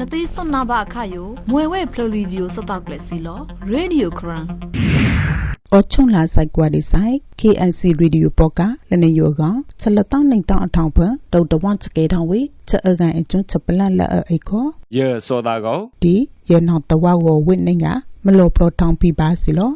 နသိစွန်နာဘအခါယိုမွေဝဲဖလိုရီဒီယိုစတောက်ကလက်စီလောရေဒီယိုခရန်အော်ချုံလာဆိုင်ကွာဒီဆိုင် KNC Radio ပေါ့ကလနေယောကောင်ချက်လက်တောင်းနိုင်တောင်းအထောင်ဖွဒေါတဝန်ချကေထောင်ဝေချက်အကန်အကျွန်းချက်ပလတ်လက်အိခောယေစောတာကိုဒီရနောက်တဝါကိုဝိနေငါမလောပလောထောင်ပြပါစီလော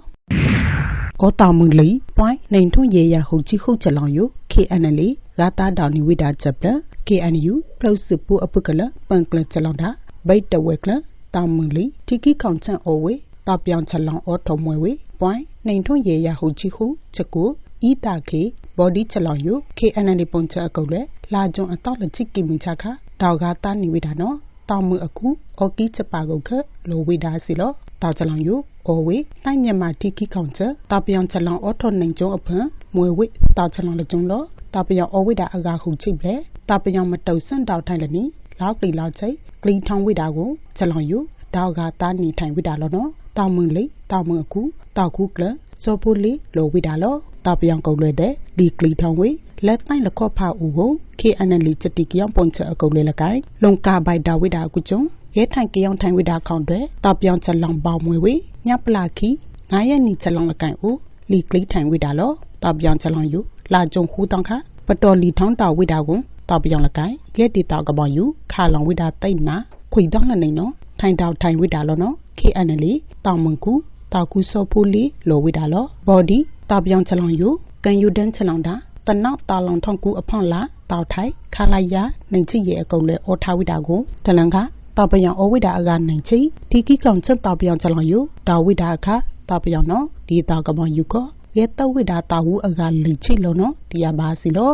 အော်တာမူလီပွိုင်းနိုင်ထွန်းရေရဟုတ်ချီဟုတ်ချလောင်ယို KNL ဂါတာဒေါနီဝိဒါချက်ပလ KNU ပလောစပူအပကလပန်ကလချလောင်တာ ဘိတ်တဝဲကလတာမူလီတီကီကောင်ချန်အိုဝေတာပြောင်ချလောင်အော်ထုံမွဲဝေပွိုင်းနိုင်ထွန်းရေရဟုတ်ချီဟုချက်ကိုဤတာခေဘော်ဒီချလောင်ယို KNL ပုံချအကုတ်လေလာဂျွန်အတော့လက်ချစ်ကီမင်ချခဒေါဂါတာနီဝိဒါနော်တောင်မှုအခုအော်ကီချက်ပါကုတ်ခလိုဝိဒါစီလောတောက်ချလောင်ယိုအော်ဝေတိုင်းမြန်မာတီကီကောင်ချတာပြောင်ချလောင်အော်ထုံနိုင်ကျုံအဖန်မွေဝိတောက်ချလောင်လကျုံလောတာပြောင်အော်ဝိဒါအကာခုချိတ်လေတာပြောင်မတုတ်ဆန့်တောက်ထိုင်လနီ လောက်ကလီလောက်ချိတ်ကလီထောင်ဝိဒါကိုချလောင်ယိုဒေါဂါတာနီထိုင်ဝိဒါလောနော်တောင်မွန်လေတောင်မွန်အခုတောက်ခုကလစောပူလီလိုဝိဒါလောတာပြောင်ကုတ်လွဲတဲ့ဒီကလီထောင်ဝိလက်တိုင်းလခော့ဖာဦးကို KNL ချတိကယောင်ပွန်ချအကုတ်လေလကိုင်လုံကာဘိုက်ဒါဝိဒါကုကျုံရဲထိုင်ကယောင်ထိုင်ဝိဒါခေါန်တွေတာပြောင်ချက်လောင်ပေါမွေဝေညပလာခီငါရဲ့နီချက်လောင်လကိုင်ဦးလီကလီထိုင်ဝိဒါလောတာပြောင်ချက်လောင်ယူလာကြုံဟူတောင်းခပတော်လီထောင်းတာဝိဒါကွန် တာပြောင်လကိုင်လက်တီတောက်ကပောင်ယူခါလောင်ဝိဒါတိတ်နာခွေတောင်းလနေနော်ထိုင်တောက်ထိုင်ဝိဒါလောနော် KNL တောင်မန်ကူတာကူစောဖူလီလိုဝိဒါလောဘော်ဒီတာပြောင်ချက်လောင်ယူကန်ယူဒန်ချက်လောင်တာတနောက်တာလောင်ထောင်းကူအဖောင့်လာတောက်ထိုင်ခါလိုက်ရနိုင်ချီရဲ့အကုတ်လဲအော်ထားဝိတာကိုတလန်ကတောက်ပယံအဝိတာအကနိုင်ချီဒီကီကောင်ချက်တောက်ပယံချလောင်ယူတာဝိတာအခတောက်ပယံနော်ဒီတောက်ကမောယူကောရဲ့တဝိတာတာဝူအကလိချီလောနော်ဒီရပါစီလော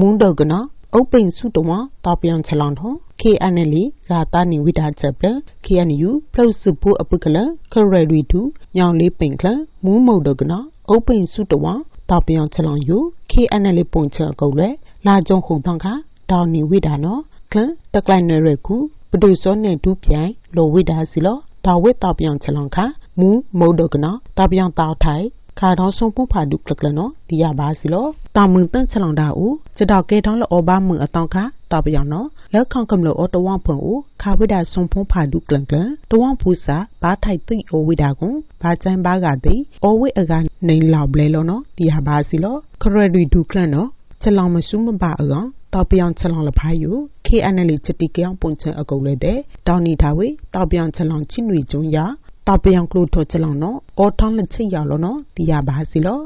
မွန်းတော့ကနော်အုပ်ပိန်စုတော်တောက်ပယံချလောင်ထော KNL ဂါတာနေဝိတာချက်ပ KNU ပလုတ်စုပူအပုကလခရရီတူညောင်လေးပိန်ခလမူးမုတ်တော့ကနော်အုပ်ပိန်စုတော်တောက်ပြောင်ချလောင်ယူ KNL ပုံချကုတ်လေလာကြုံခုံတန်ခဒေါနီဝိဒါနော်ကလတကလိုင်နရကူပဒုစောနေဒူပြိုင်လိုဝိဒါစီလောဒါဝိတောက်ပြောင်ချလောင်ခမူမုတ်ဒကနော်တောက်ပြောင်တောက်ထိုင် ခါတော့ဆုံးဖဖာဒုကလကလနော်ဒီရပါစီလောတာမွန်တန့်ချလောင်တာဦးစတောက်ကဲထောင်းလောဘာမွန်အတောင်ခတောက်ပြောင်နော်လက်ခေါကံလောအတဝမ်ဖွန်ဦးခါဝိဒါဆုံးဖဖာဒုကလကလတဝမ်ဖူစာဘာထိုက်သိအိုဝိဒါကွန်ဘာချမ်းဘာကတိအိုဝိအကနေလောက်ဘလဲလောနော်ဒီဟာပါစီလောခရရီဒုကလနော်ချလောင်မစုမပါအကောင်တောက်ပြောင်ချလောင်လဖာယူ KNL ချတိကြောင်ပုံချအကုတ်လဲတဲ့တောင်းနေထားဝေတောက်ပြောင်ချလောင်ချိနွေကျုံရ တောက်ပြောင်ကလို့ထောချလောင်နော်အော်ထောင်းလက်ချိရလောနော်ဒီရပါစီလော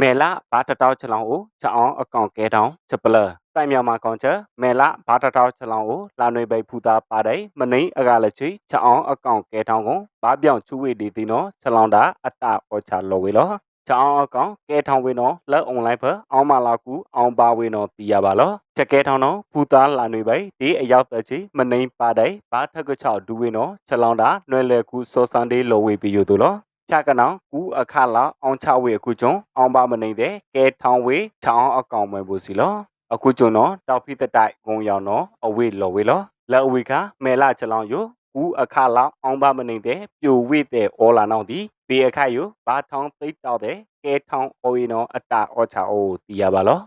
မဲလာဘာတတောက်ချလောင်းကိုချအောင်အကောင်ကဲတောင်းချက်ပလတိုင်မြောင်မှာကောင်ချက်မဲလာဘာတတောက်ချလောင်းကိုလာနွေပိတ်ဖူတာပါတယ်မနိန်အကလည်းချီချအောင်အကောင်ကဲတောင်းကိုဘာပြောင်ချူဝေဒီတီနော်ချလောင်းတာအတအောချလောဝေလော ချအောင်အကောင်ကဲထောင်းဝေနော်လက်အွန်လိုင်းဖအောင်မလာကူအောင်ပါဝေနော်တီးရပါလောချက်ကဲထောင်းနော်ဖူတာလာနွေပိတ်ဒီအရောက်သက်ချီမနိန်ပါတယ်ဘာထက်ကချောက်ဒူဝေနော်ချလောင်းတာနွယ်လေကူစောစန်ဒေးလောဝေပြီးယူသူလောဖြတ်ကနောင်ကူအခလာအောင်ချဝေအခုကျုံအောင်ပါမနေတဲ့ကဲထောင်းဝေချောင်းအကောင်မွေဘူးစီလောအခုကျုံတော့တောက်ဖိတတိုက်ဂုံရောင်တော့အဝေလော်ဝေလောလက်အဝေကမဲလာချလောင်ယို ကူအခလာအောင်ပါမနေတဲ့ပြိုဝေတဲ့အော်လာနောင်ဒီဘေအခါယိုဘာထောင်းသိတောက်တဲ့ကဲထောင်းအိုရီနောအတာအောချာအိုတီရပါလော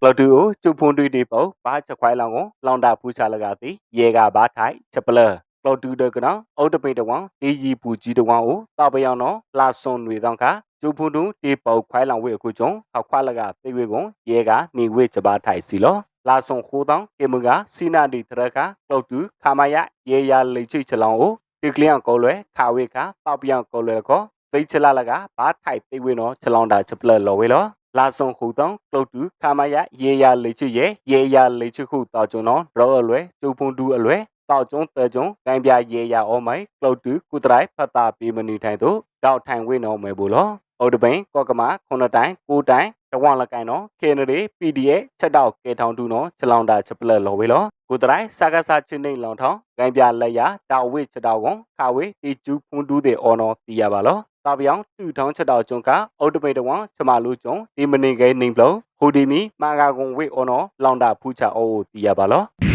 ဘလတူကိုကျုပ်ဖွန်တွေးတွေပေါ့ဘာချက်ခွိုင်းလောင်ကိုလောင်တာဖူးချလကတိရေကဘာထိုင်ချက်ပလကလော်တူဒကနာအော်တပိတဝံအေဂျီပူကြီးတဝံကိုတောက်ပယောင်နော်လာဆွန်တွေတောင်းခါကျုပ်ဖုန်တူတေပေါခွိုင်းလောင်ဝေအခုကျုံခခွာလကသိဝေကုံရေကနေဝေချပါထိုင်စီလော လာဆွန်ခိုးတောင်းကေမကစီနာဒီတရကလော်တူခမယရေရလေချိချလောင်ကိုဒီကလျံကောလွယ်ခါဝေခတောက်ပယောင်ကောလွယ်ကောသိချလာလကဘာထိုင်သိဝေနော်ချလောင်တာချပလလော်ဝေလောလာဆုံခုတောင်းကလုတ်တူခမယရေရလေချရဲ့ရေရလေချခုတောက်ကျုံနော်ရောအလွယ်ကျုပ်ဖုန်တူအလွယ်တောက်ကျုံတဲကျုံကိုင်းပြရေရအောမိုင်ကလုတ်တူကုတရိုင်ဖတ်တာပီမနီထိုင်တို့တောက်ထိုင်ဝေနော်မဲဘူးလောအော်တပိန်ကော့ကမာခုနတိုင်ကိုတိုင် တဝလကိုင်နော်ခေနရီ PDF ချက်တောက်ကေထောင်တူနော်ချလောင်တာချက်ပလက်လော်ဝေလောကိုတရိုင်စာကစားချင်းနေလောင်ထောင်းကိုင်းပြလက်ရတာဝေချက်တောက်ကွန်ခါဝေတီကျူးဖုန်တူးတဲ့အော်နော်တီးရပါလောတာပြောင်တူထောင်းချက်တော်ကျုံကအုတ်တပိတ်တဝံချမလူကျုံဒီမနေခဲနေပလုံးဟိုဒီမီမာဂါကွန်ဝေအော်နော်လောင်တာဖူးချအိုးတီးရပါလော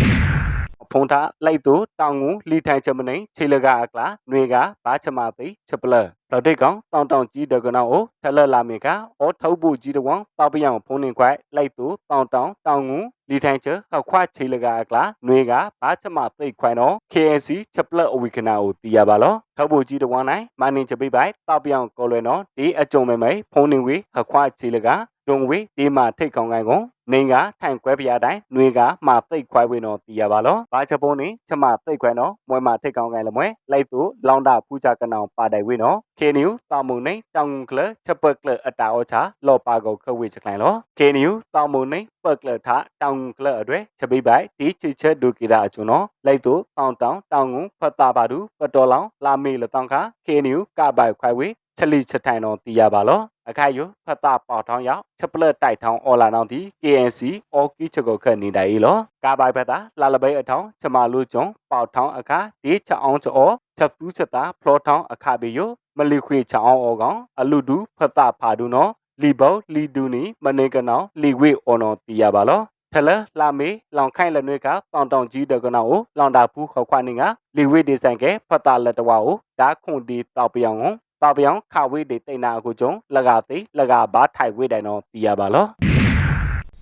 ဖုန်ထားလိုက်သူတောင်ငူလီထိုင်ချမနိခြေလကအကလာနွေကဘာချမသိချပလလောက်တိတ်ကောင်တောင်တောင်ကြီးတကနောင်းကိုထက်လက်လာမင်ကအောထောက်ဖို့ကြီးတကောင်တောက်ပျောင်ဖုန်နေခွိုက်လိုက်သူတောင်တောင်တောင်ငူလီထိုင်ချဟောက်ခွခြေလကအကလာနွေကဘာချမသိခွိုင်တော့ KNC ချပလအဝီကနာကိုတီးရပါလောထောက်ဖို့ကြီးတကောင်နိုင်မနင်ချပိပိုက်တောက်ပျောင်ကောလွယ်နော်ဒီအကြုံမဲမဲဖုန်နေဝေဟောက်ခွခြေလက ဒုံဝေဒီမာထိတ်ကောင်ကိုင်ကုန်နေကထိုင်ကွဲပြားတိုင်းနှွေကမာသိတ်ခွဲဝေနော်တီးရပါလောဘာချက်ပုံးနေချက်မသိတ်ခွဲနော်မွဲမာထိတ်ကောင်ကိုင်လမွဲလိုက်သူလောင်တာဖူးချကနောင်ပါတိုင်ဝေနော်ကေနီယူတာမုန်နေတောင်ကလချက်ပကလအတာအောချာလောပါကောခဝေချကလိုင်လောကေနီယူတာမုန်နေပကလထတောင်ကလအတွေ့ချက်ပိပိုက်ဒီချစ်ချက်ဒုကိတာအချွန်းနော်လိုက်သူတောင်တောင်တောင်ငုံဖတ်တာပါဒူပတော်လောင်လာမေလတောင်ခကေနီယူကပိုက်ခွဲဝေ ချက်လီချက်ထိုင်တော့တီးရပါလောအခိုက်ယဖတ်တာပေါထောင်းရောက်ချက်ပလက်တိုက်ထောင်းအော်လာနောင်တီ KNC အော်ကီချက်ကိုခက်နေတိုင်လောကာပိုင်ဖတ်တာလာလပိအထောင်းချမလူကျုံပေါထောင်းအခါဒီချက်အောင်ချောချက်ဖူးချက်တာဖလောထောင်းအခါဘေယမလီခွေချောင်းအောကောင်အလူဒူဖတ်တာဖာဒူနော်လီဘောလီဒူနီမနေကနောင်လီဝေအော်နော်တီးရပါလောထလလာမေလောင်ခိုင်လနွေကတောင်တောင်ကြီးတကနောကိုလောင်တာဖူးခေါခွနေကလီဝေဒီဇိုင်ကဖတ်တာလက်တဝါကိုဒါခွန်ဒီတောက်ပြောင်း တောက်ပြောင်းခဝေးဒီတိတ်နာကိုကျုံလကသိလကဘာထိုင်ဝေးတိုင်တော့တီးရပါလော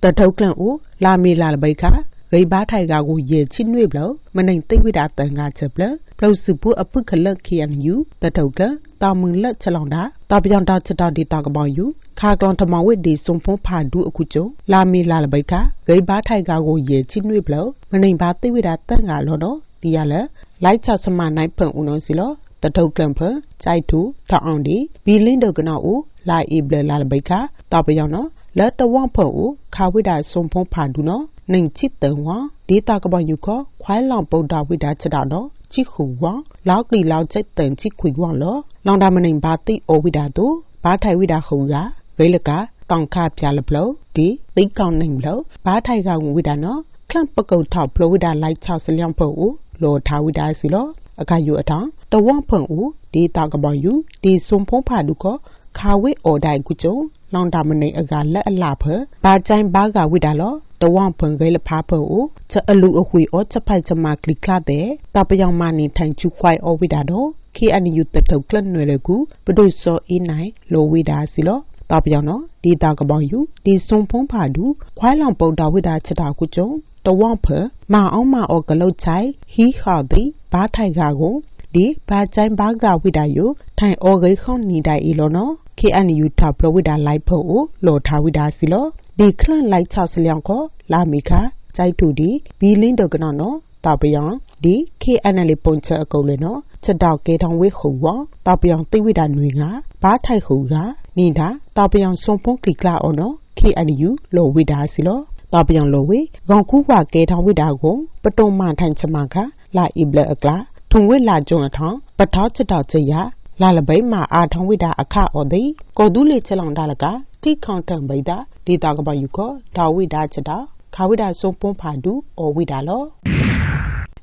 တထုတ်ကလန်ဦးလာမီလာလပိခါဂိဘာထိုင်ကကိုရေချစ်နွေဘလမနိုင်သိဝိတာတန်ကချက်ပလပလုစုပူအပုခလခီယန်ယူတထုတ်ကတာမွန်လက်ချလောင်တာတာပြောင်တာချက်တာဒီတာကပောင်ယူခါကလွန်ထမဝိဒီစုံဖုံးဖာဒူအခုကျုံလာမီလာလပိခါဂိဘာထိုင်ကကိုရေချစ်နွေဘလမနိုင်ဘာသိဝိတာတန်ကလောတော့ဒီရလဲလိုက်ချစမနိုင်ဖန်ဦးနော်စီလောတထုတ်ကလန်ဖကြိုက်တူထောင်းအောင်ဒီဘီလင်းဒုကနောဦးလာအီဘလလာလပိခါတာပြောင်နော်လက်တဝဖောခါဝိဒါစုံဖုံးဖာဒူနော်နှင်ချစ်တန်ဝဒေတာကပယူခခွိုင်းလောင်ပုဒ္ဒဝိဒါချက်တာနော်ချိခုဝလောက်ကလီလောက်ချက်တန်ချိခွေဝလောလောင်တာမနိုင်ဘာတိအိုဝိဒါတူဘာထိုင်ဝိဒါခုံကဂိလကတောင်ခပြလပလောဒီသိကောင်းနိုင်လောဘာထိုင်ကဝိဒါနော်ခလန့်ပကုတ်ထောက်ပလဝိဒါလိုက်6စလျံဖို့လောထားဝိဒါစီလောအခါယူအထောင် တဝဖုံဦးဒေတာကပယူဒီစုံဖုံးဖာဒုခခါဝိအော်ဒိုင်ကုကျုံလောင်တာမနေအကလက်အလာဖဘာချိုင်းဘာကဝိဒါလောတဝဖုံဂဲလဖာဖူချက်အလူအခွေအောချက်ဖိုက်ချမကလိကတဲ့တပယောင်မနေထိုင်ချူခွိုင်အောဝိဒါတော့ KNU တတုတ်ကလနွယ်လေကူဘဒုစောအင်းနိုင်လိုဝိဒါစီလောတပယောင်နော်ဒီတာကပောင်ယူဒီစုံဖုံးဖာဒူခွိုင်းလောင်ပုတ်တာဝိဒါချက်တာကုကျုံတဝဖမအောင်မအောကလုတ်ချိုင်ဟီဟာဒီဘာထိုင်ကာကို ဒီဘာချိုင်ဘာကဝိဒါယိုထိုင်အောဂိခေါနီဒိုင်အီလောနော် KNU ထပလဝိဒါလိုက်ဖို့လောထားဝိဒါစီလောဒီခလန့်လိုက်6စလျောင်ကိုလာမီခာကြိုက်တူဒီဘီလင်းတော့ကနော်နော်တောက်ပယံဒီ KNL ပုံချအကုတ်လေနော်ချက်တော့ကေထောင်ဝေခုဝတောက်ပယံသိဝိဒါနွေကဘာထိုက်ခုကနေတာတောက်ပယံစွန်ဖုန်ကလီကလာအော်နော် KNU လောဝိဒါစီလောတောက်ပယံလောဝေဂေါကူဝကေထောင်ဝိဒါကိုပတုံမထိုင်ချမခလာအီဘလအကလာ ထုံဝိလာကျုံအထောင်ပထောချက်တော့ချရလာလပိမာအာထောင်ဝိဒါအခအော်ဒီကိုဒူးလေချက်လောင်ဒါလကတိခေါန်တံပိဒါဒေတာကပယူခောဒါဝိဒါချက်တာခါဝိဒါစုံပွန်ဖာဒူအော်ဝိဒါလော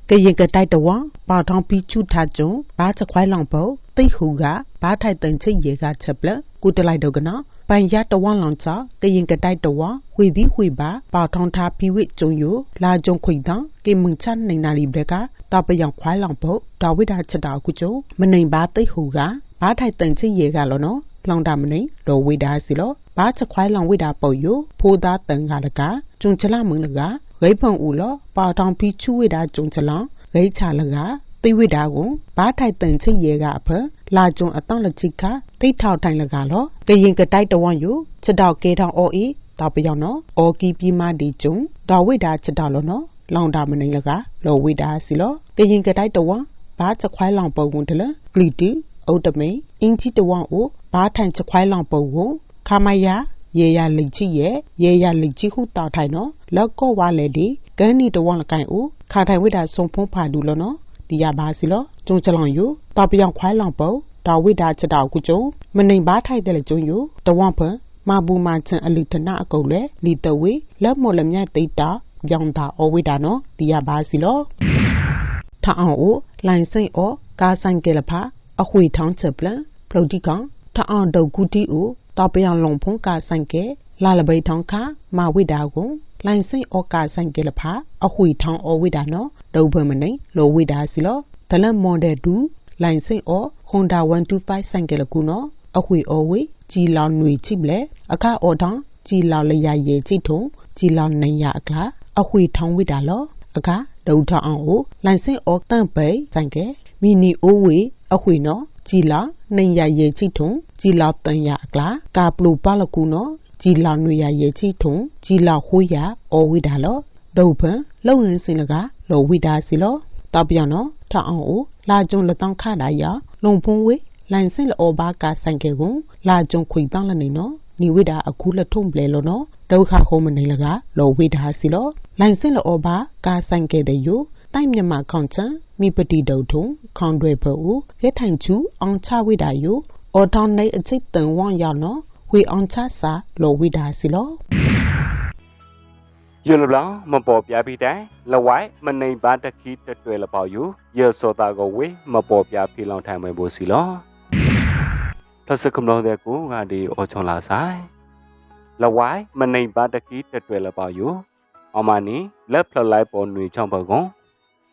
ကရင်ကတိုက်တဝပေါထောင်ပီချူထားကျုံဘာချခွိုင်းလောင်ပုတ်တိတ်ဟူကဘာထိုက်တန်ချစ်ရေကချက်ပလကုတလိုက်တော့ကနော် ပိုင်ရတဝလောင်ချကရင်ကတိုက်တဝဝေဒီဝေပါပေါထောင်ထားပြီးဝိကျုံယလာကျုံခွိတံကေမွန်ချနိုင်နာလီဘကတပယံခွိုင်းလောင်ပုတ်ဒါဝိဒါချက်တာကုကျုံမနိုင်ဘာတိတ်ဟူကဘာထိုက်တန်ချစ်ရေကလောနော်လောင်တာမနေလောဝိဒါစီလောဘာချခွိုင်းလောင်ဝိဒါပုတ်ယဖိုးသားတန်ကလကကျုံချလာမင်းလကဂိဖုံဦးလောပါတောင်ပြီးချူဝိဒါကျုံချလောင်ဂိချလက သိဝိဒါကိုဘာထိုက်တန်ချစ်ရေကအဖလာကျုံအတောင့်လက်ချိခတိတ်ထောက်ထိုင်လကလောကရင်ကတိုက်တဝွန်ယချက်တော့ကေထောင်အော်ဤတော့ပြောင်းနော်အော်ကီပြီးမဒီကျုံတော်ဝိဒါချက်တော့လောနော်လောင်တာမနေလကလောဝိဒါစီလောကရင်ကတိုက်တဝွန်ဘာချခွိုင်းလောင်ပုံကုန်တလဂလီတီအုတ်တမိန်အင်းကြီးတဝန့်ကိုဘာထိုင်ချခွိုင်းလောင်ပုံကိုခမယရေရလိတ်ချီရဲ့ရေရလိတ်ချီဟုတောက်ထိုင်နော်လောက်ကော့ဝါလေဒီကန်းနီတဝန့်လကိုင်ဦးခါထိုင်ဝိတာစုံဖုံးဖာဒူလောနော် ဒီရပါစီလောကျုံချလောင်ယူတောက်ပြောင်ခွိုင်းလောင်ပုံတော်ဝိတာချက်တော်ကုကျုံမနေဘာထိုက်တဲ့လေကျုံယူတဝန့်ဖမဘူမာချန်အလီတနာအကုတ်လေလီတဝေလက်မော်လမြတ်တိတ်တာပြောင်းတာအဝိတာနော်ဒီရပါစီလောထအောင်ဦးလိုင်စိတ်ဩကာဆိုင်ကဲလဖာအခွေထောင်းချက်ပလပလုတ်တိကောင်ထအောင်ဒုတ်ကူတီဦးတောက်ပြောင်လုံဖုံးကာဆိုင်ကဲလာလပိထောင်းခါမဝိတာကို လိုင်စိတ်ဩကာဆိုင်ကလဖာအခွေထောင်းဩဝိဒါနော်ဒုဘမနိလောဝိဒါစီလောဒလန်မွန်တဲ့ဒူလိုင်စိတ်ဩခွန်ဒါ125ဆိုင်ကလကူနော်အခွေဩဝေជីလောင်ຫນွေချိပလေအခါဩတောင်းជីလောင်လရရဲ့ချိထုံជីလောင်နိုင်ရအခါအခွေထောင်းဝိဒါလောအခါဒုထအောင်ကိုလိုင်စိတ်ဩတန့်ပိဆိုင်ကမီနီအိုဝေအခွေနော်ជីလာနိုင်ရရဲ့ချိထုံជីလာတန်ရအကလာကာပလူပါလကူနော် ជីလာနွေရရဲ့ချိထုံជីလာခိုးရဩဝိဒါလောဒုဖန်လုံရင်စင်လကလောဝိဒါစီလောတောက်ပြောင်းနော်ထအောင်ကိုလာကြုံလက်တောင်းခတာရလုံဖုံးဝေလိုင်စင်လောဘာကာဆိုင်ကေကိုလာကြုံခွေတောင်းလနေနော်နိဝိဒါအခုလက်ထုံပလဲလို့နော်ဒုက္ခခုံးမနေလကလောဝိဒါစီလောလိုင်စင်လောဘာကာဆိုင်ကေတဲ့ယိုတိုင်မြမခေါန်ချန်မိပတိဒုတ်ထုံခေါန်တွေဖို့ရဲထိုင်ချူအောင်ချဝိဒါယိုအော်ထောင်းနေအချိတ်တန်ဝမ်ရနော် ဝေအောင်ချစာလောဝိဒါစီလောယွလဘလမပေါ်ပြပြီးတိုင်လဝိုင်မနေပါတခိတတွဲလပေါ့ယူယေစောတာကိုဝေမပေါ်ပြဖီလောင်ထိုင်မယ်ဖို့စီလောထစကမလို့တဲ့ကိုငါဒီအောချွန်လာဆိုင်လဝိုင်မနေပါတခိတတွဲလပေါ့ယူအမနီလက်ဖလလိုက်ပေါ်ຫນွေချောင်းပကုံ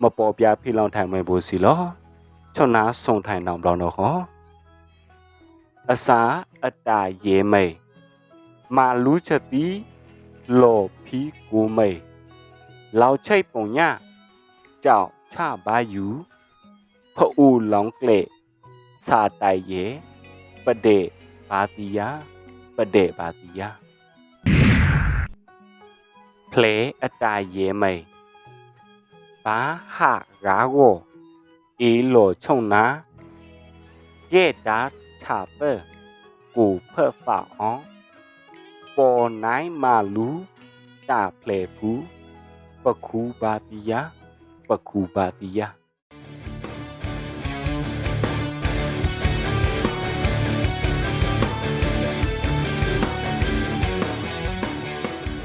မပေါ်ပြဖီလောင်ထိုင်မယ်ဖို့စီလောချွန်နာဆုံထိုင်တောင်ဘလောင်းတော့ဟော အစာအတာရေမိတ်မာလူးချက်တီလော်ဖီကိုမိတ်လောင်ချိတ်ပုံညကြောက်ချပါယူဖအူလောင်ကလေစာတိုင်ရေပဒေပါတီယာပဒေပါတီယာဖလေအတာရေမိတ်ဘာဟာရာဝောအေလော်ချုံနာကဲဒါ ชาเปอร์ กูเพื่อฝ่าอ๋องปอไนมาลูตาเพลพูปะคูบาติยาปะคูบาติยา